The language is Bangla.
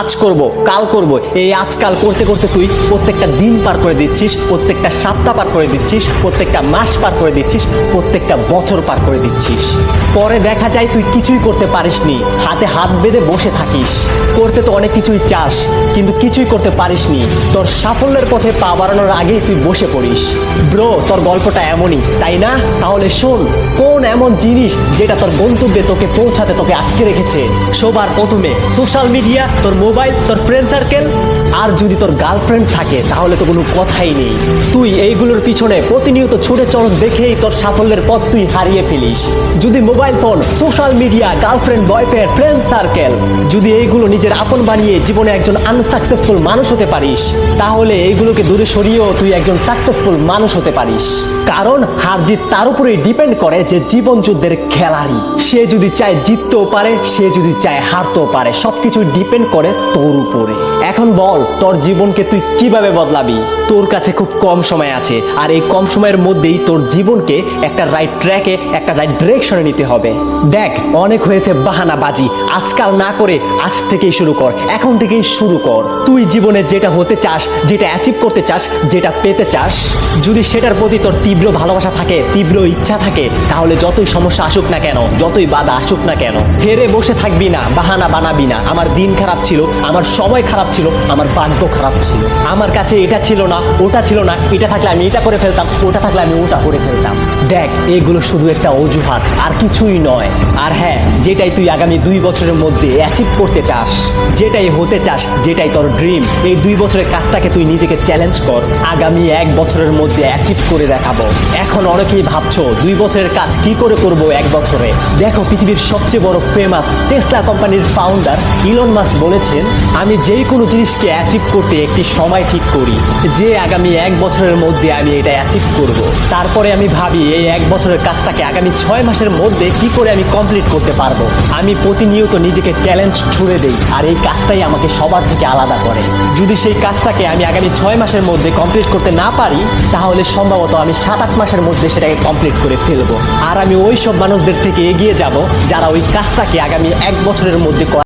আজ করব, কাল করব। এই আজকাল করতে করতে তুই প্রত্যেকটা দিন পার করে দিচ্ছিস, প্রত্যেকটা সপ্তাহ পার করে দিচ্ছিস, প্রত্যেকটা মাস পার করে দিচ্ছিস, প্রত্যেকটা বছর পার করে দিচ্ছিস। পরে দেখা যায় তুই কিছুই করতে পারিসনি হাতে হাত বেঁধে বসে থাকিস। করতে তো অনেক কিছুই চাস, কিন্তু কিছুই করতে পারিসনি তোর সাফল্যের পথে পা বাড়ানোর আগেই তুই বসে পড়িস। ব্রো, তোর গল্পটা এমনই, তাই না? তাহলে শোন, কোন এমন জিনিস যেটা তোর গন্তব্যে তোকে পৌঁছাতে তোকে আটকে রেখেছে? সবার প্রথমে সোশ্যাল মিডিয়া তোর মোবাইল তোর ফ্রেন্ড সার্কেল আর যদি তোর গার্লফ্রেন্ড থাকে, তাহলে তো কোনো কথাই নেই। তুই এইগুলোর পিছনে প্রতিনিয়ত ছুটে চলস দেখেই তোর সাফল্যের পথ তুই হারিয়ে ফেলিস। যদি mobile phone social media girlfriend boyfriend friend circle যদি এইগুলো নিজের আপন বানিয়ে জীবনে একজন আনসাকসেসফুল মানুষ হতে পারিস, তাহলে এইগুলোকে দূরে সরিয়েও তুই একজন সাকসেসফুল মানুষ হতে পারিস। কারণ হার জিত তার উপরেই ডিপেন্ড করে যে জীবন যুদ্ধের খেলাড়ি। সে যদি চায় জিততেও পারে, সে যদি চায় হারতেও পারে। সবকিছু ডিপেন্ড করে তোর উপরে। এখন বল তোর জীবনকে তুই কীভাবে বদলাবি? তোর কাছে খুব কম সময় আছে, আর এই কম সময়ের মধ্যেই তোর জীবনকে একটা রাইট ট্র্যাকে একটা রাইট ডিরেকশনে নিতে হবে। দেখ, অনেক হয়েছে বাহানাবাজি। আজকাল না করে আজ থেকেই শুরু কর, এখন থেকেই শুরু কর। তুই জীবনে যেটা হতে চাস, যেটা অ্যাচিভ করতে চাস, যেটা পেতে চাস, যদি সেটার প্রতি তোর তীব্র ভালোবাসা থাকে, তীব্র ইচ্ছা থাকে, তাহলে যতই সমস্যা আসুক না কেন, যতই বাধা আসুক না কেন, হেরে বসে থাকবি না, বাহানা বানাবি না। আমার দিন খারাপ ছিল, আমার সময় খারাপ ছিল, আমার ভাগ্য খারাপ ছিল। আমার কাছে এটা ছিল না ওটা ছিল না, এটা থাকলে আমি এটা করে ফেলতাম, ওটা থাকলে আমি ওটা করে ফেলতাম। দেখ, এগুলো শুধু একটা অজুহাত, আর কিছুই নয়। আর হ্যাঁ যেটাই তুই আগামী দুই বছরের মধ্যে অ্যাচিভ করতে চাস, যেটাই হতে চাস, যেটাই তোর ড্রিম এই দুই বছরের কাজটাকে তুই নিজেকে চ্যালেঞ্জ কর, আগামী এক বছরের মধ্যে অ্যাচিভ করে দেখাবো। এখন অনেকেই ভাবছ, দুই বছরের কাজ কি করে করব এক বছরে? দেখো, পৃথিবীর সবচেয়ে বড় ফেমাস টেসলা কোম্পানির ফাউন্ডার ইলন মাস বলেছেন, আমি যেই কোনো জিনিসকে অ্যাচিভ করতে একটি সময় ঠিক করি, যে আগামী এক বছরের মধ্যে আমি এটা অ্যাচিভ করব, তারপরে আমি ভাবি এই এক বছরের কাজটাকে আগামী ছয় মাসের মধ্যে কি করে আমি কমপ্লিট করতে পারব। আমি প্রতিনিয়ত নিজেকে চ্যালেঞ্জ ছুড়ে দেই, আর এই কাজটাই আমাকে সবার থেকে আলাদা করে। যদি সেই কাজটাকে আমি আগামী ছয় মাসের মধ্যে কমপ্লিট করতে না পারি, তাহলে সম্ভবত আমি সাত আট মাসের মধ্যে সেটাকে কমপ্লিট করে ফেলব। আর আমি ওই সব মানুষদের থেকে এগিয়ে যাব, যারা ওই কাজটাকে আগামী এক বছরের মধ্যে